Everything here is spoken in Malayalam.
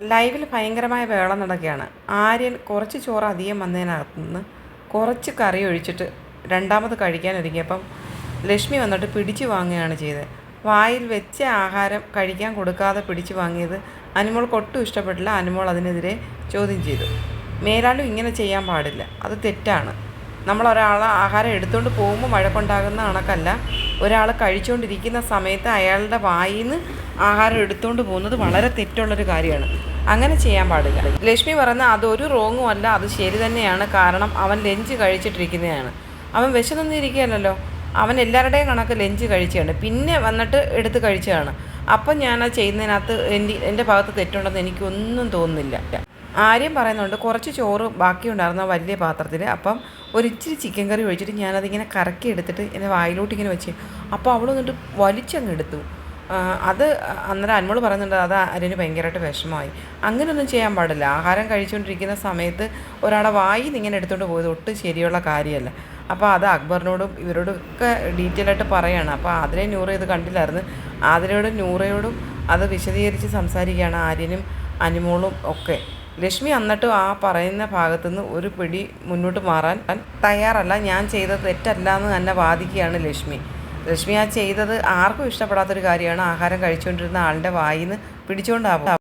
ലൈവിൽ ഭയങ്കരമായ വേളം നടക്കുകയാണ്. ആര്യൻ കുറച്ച് ചോറ് അധികം വന്നതിനകത്ത് നിന്ന് കുറച്ച് കറി ഒഴിച്ചിട്ട് രണ്ടാമത് കഴിക്കാൻ ഒരുങ്ങിയപ്പം ലക്ഷ്മി വന്നിട്ട് പിടിച്ചു വാങ്ങുകയാണ് ചെയ്തത്. വായിൽ വെച്ച ആഹാരം കഴിക്കാൻ കൊടുക്കാതെ പിടിച്ചു വാങ്ങിയത് അനുമോൾക്ക് ഒട്ടും ഇഷ്ടപ്പെട്ടില്ല. അനുമോൾ അതിനെതിരെ ചോദ്യം ചെയ്തു. മേലാലും ഇങ്ങനെ ചെയ്യാൻ പാടില്ല. അത് തെറ്റാണ്. നമ്മൾ ഒരാൾ ആഹാരം എടുത്തുകൊണ്ട് പോകുമ്പോൾ വഴക്കുണ്ടാകുന്ന കണക്കല്ല. ഒരാൾ കഴിച്ചുകൊണ്ടിരിക്കുന്ന സമയത്ത് അയാളുടെ വായിൽ നിന്ന് ആഹാരം എടുത്തുകൊണ്ട് പോകുന്നത് വളരെ തെറ്റുള്ളൊരു കാര്യമാണ്. അങ്ങനെ ചെയ്യാൻ പാടില്ല. ലക്ഷ്മി പറഞ്ഞ അതൊരു റോങ്ങും അല്ല അത് ശരി തന്നെയാണ്. കാരണം അവൻ ലഞ്ച് കഴിച്ചിട്ടിരിക്കുന്നതാണ്. അവൻ വിശന്നിരിക്കുകയല്ലോ അവൻ എല്ലാവരുടെയും കണക്ക് ലഞ്ച് കഴിച്ചതാണ്. പിന്നെ വന്നിട്ട് എടുത്ത് കഴിച്ചതാണ്. അപ്പം ഞാൻ ആ ചെയ്യുന്നതിനകത്ത് എന്റെ എന്റെ ഭാഗത്ത് തെറ്റുണ്ടെന്ന് എനിക്കൊന്നും തോന്നുന്നില്ല. ആര്യം പറയുന്നുണ്ട് കുറച്ച് ചോറ് ബാക്കിയുണ്ടായിരുന്ന വലിയ പാത്രത്തിൽ അപ്പം ഒരിച്ചിരി ചിക്കൻ കറി ഒഴിച്ചിട്ട് ഞാനതിങ്ങനെ കറക്കി എടുത്തിട്ട് എന്റെ വായിലോട്ട് ഇങ്ങനെ വെച്ച്. അപ്പോൾ അവൾ എന്നിട്ട് വലിച്ചങ്ങ് എടുത്തു. ആ, അത് അന്നേരം അന്മോൾ പറയുന്നുണ്ട് അത് അരന് ഭയങ്കരമായിട്ട് വിഷമമായി. അങ്ങനെയൊന്നും ചെയ്യാൻ പാടില്ല. ആഹാരം കഴിച്ചുകൊണ്ടിരിക്കുന്ന സമയത്ത് ഒരാളെ വായി ഇങ്ങനെ എടുത്തുകൊണ്ട് പോയത് ഒട്ടും ശരിയുള്ള കാര്യമല്ല. അപ്പോൾ അത് അക്ബറിനോടും ഇവരോടും ഒക്കെ ഡീറ്റെയിൽ ആയിട്ട് പറയാണ്. അപ്പോൾ ആതിരെ നൂറ ഇത് കണ്ടില്ലായിരുന്നു. ആതിരയോടും നൂറയോടും അത് വിശദീകരിച്ച് സംസാരിക്കുകയാണ് ആര്യനും അനുമോളും ഒക്കെ. ലക്ഷ്മി എന്നിട്ടും ആ പറയുന്ന ഭാഗത്തുനിന്ന് ഒരു പിടി മുന്നോട്ട് മാറാൻ തയ്യാറല്ല. ഞാൻ ചെയ്തത് തെറ്റല്ല എന്ന് തന്നെ വാദിക്കുകയാണ് ലക്ഷ്മി. ലക്ഷ്മി ആ ചെയ്തത് ആർക്കും ഇഷ്ടപ്പെടാത്തൊരു കാര്യമാണ് ആഹാരം കഴിച്ചുകൊണ്ടിരുന്ന ആളുടെ വായിൽ നിന്ന് പിടിച്ചുകൊണ്ടാവും